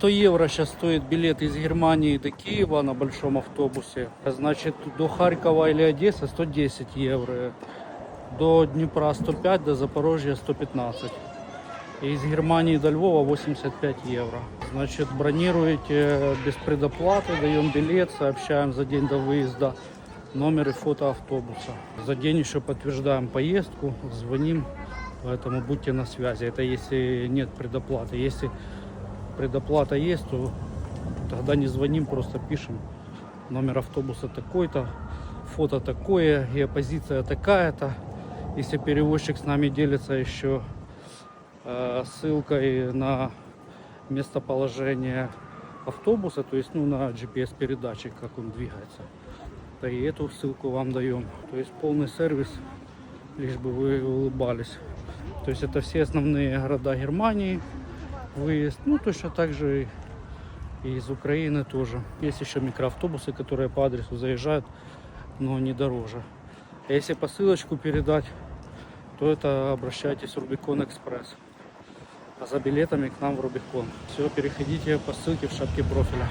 100 евро сейчас стоит билет из Германии до Киева на большом автобусе. Значит, до Харькова или Одессы 110 евро. До Днепра 105, до Запорожья 115. И из Германии до Львова 85 евро. Значит, бронируете без предоплаты, даем билет, сообщаем за день до выезда номер и фото автобуса. За день еще подтверждаем поездку, звоним, поэтому будьте на связи. Это если нет предоплаты. Если предоплата есть, то тогда не звоним, просто пишем номер автобуса такой-то, фото такое, геопозиция такая-то. Если перевозчик с нами делится еще э, ссылкой на местоположение автобуса, то есть ну, на GPS-передатчик, как он двигается, то и эту ссылку вам даем. То есть полный сервис, лишь бы вы улыбались. То есть это все основные города Германии, выезд, ну точно так же и из Украины тоже. Есть еще микроавтобусы, которые по адресу заезжают, но не дороже. А если посылочку передать, то это обращайтесь в Рубикон Экспресс. А за билетами к нам в Рубикон. Все, переходите по ссылке в шапке профиля.